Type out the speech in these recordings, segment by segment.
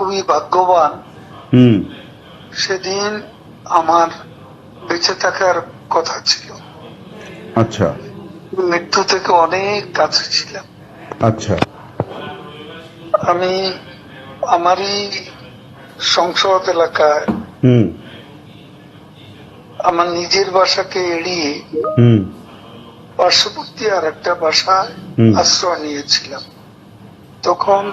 খুবই ভাগ্যবান। সেদিন আমার বেঁচে থাকার কথা ছিল। আচ্ছা। মৃত্যু থেকে অনেক কাছে ছিলাম। আচ্ছা। আমি আমারই সংসদ এলাকায় আমার নিজের বাসাকে এড়িয়ে পার্শ্ববর্তী আর একটা বাসায় আশ্রয় নিয়েছিলাম। তখন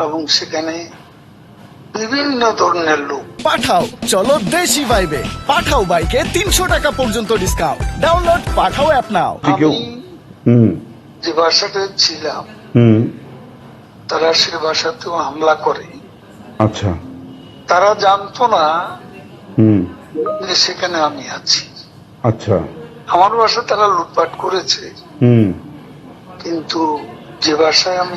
এবং সেখানে বিভিন্ন ধরনের লোক। পাঠাও চলো দেশি ভাইবে পাঠাও বাইকে তিনশো টাকা পর্যন্ত ডিসকাউন্ট ডাউনলোড পাঠাও অ্যাপ নাও যে আমি যে বাসাতে ছিলাম তারা সে বাসাতেও হামলা করে। আচ্ছা। তারা জানতো না হুম। যে সেখানে আমি আছি। আচ্ছা। আমার বাসা তারা লুটপাট করেছে। হুম। কিন্তু যে বাসায় আমি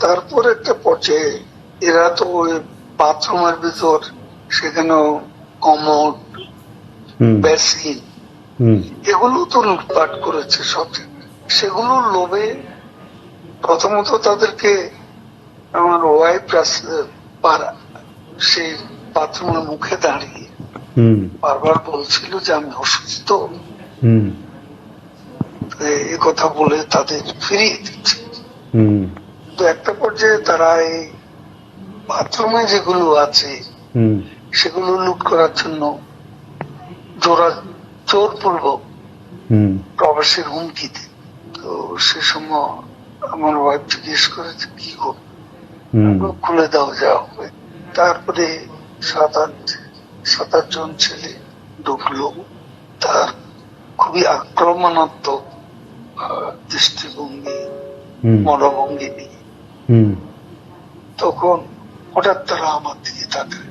তারপর একটা পর্যায়ে এরা তো ওই বাথরুমের ভিতর সেখানেও কমোড বেসিন এগুলো তো লুটপাট করেছে সব। সেগুলোর লোভে প্রথমত তাদেরকে আমার ওয়াইফ পাড়া সেই বাথরুমের মুখে দাঁড়িয়ে হুম। বারবার বলছিল যে আমি অসুস্থ। হুম। এ- কথা বলে তাদের ফিরিয়ে দিচ্ছে। হুম। তো একটা পর্যায়ে তারা এই বাথরুমে যেগুলো আছে সেগুলো লুট করার জন্য জোরা জোরপূর্বক হুম। প্রবাসের হুমকি দেয় তো সে সময় আমার ওয়াইফ জিজ্ঞেস করেছে কি করব খুলে দাও যা হবে। তারপরে সাত আট সাত আট জন ছেলে ঢুকলো। তার খুবই আক্রমণাত্মক দৃষ্টিভঙ্গি মনোভঙ্গি নিয়ে। তখন হঠাৎ তারা আমার দিকে তাকায়।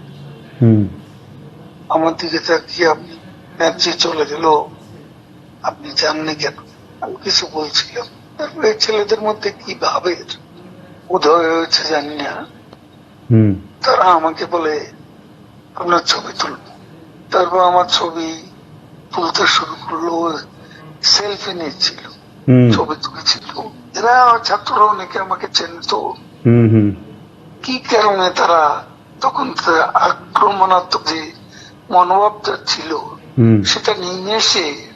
আমার দিকে তাকিয়ে আপনি ন্যাচে চলে গেল। আপনি জাননি কেন? আমি কিছু বলছিলাম। তারপরে ছেলেদের মধ্যে কি ভাবের? উদয় হয়েছে জানি না। তারা আমাকে বলে আপনার ছবি তুলব। তারপর আমার ছবি তুলতে শুরু করল। সেলফি নিচ্ছিল হুম। ছবি তুলেছিল। এরা ছাত্ররা অনেকে আমাকে চেনতো। হুম হুম। কি কারণে তারা তখন আক্রমণাত্মক যে মনোভাবটা ছিল সেটা নিয়ে এসে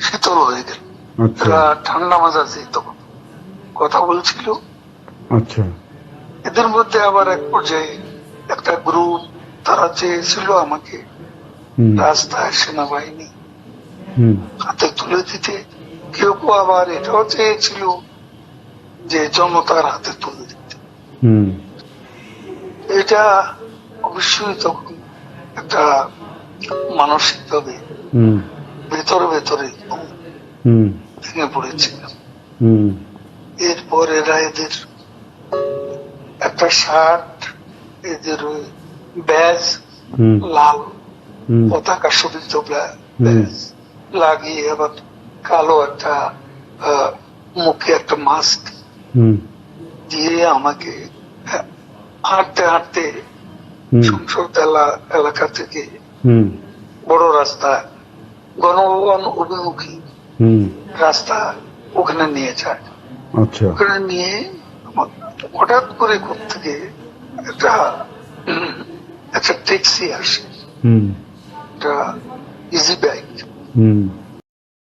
শীতল হয়ে গেল। আচ্ছা। তারা ঠান্ডা মাজাজে তখন কথা বলছিল। আচ্ছা। এদের মধ্যে আবার এক পর্যায়ে একটা গ্রুপ তারা চেয়েছিল আমাকে রাস্তায় সেনাবাহিনী হাতে তুলে দিতে। কেউ কেউ আবার এটাও চেয়েছিল যে জনতার হাতে তুলে এটা অবশ্যই তখন একটা মানসিক ভাবে ভেতরে ভেতরে ভেঙে পড়েছিলাম হুম। এরপর এরা এদের একটা শার্ট এদের ওই ব্যাজ হুম। লাল পতাকা শোভিত ব্যাজ লাগিয়ে আবার কালো একটা মুখে একটা মাস্ক হুম। দিয়ে আমাকে হাঁটতে হাঁটতে সংসদ এলাকা থেকে বড় রাস্তা গণভবন অভিমুখী রাস্তা ওখানে নিয়ে যায়। আচ্ছা। ওখানে নিয়ে হঠাৎ করে থেকে একটা একটা ট্যাক্সি আসে। হুম। একটা ইজি বাইক হুম।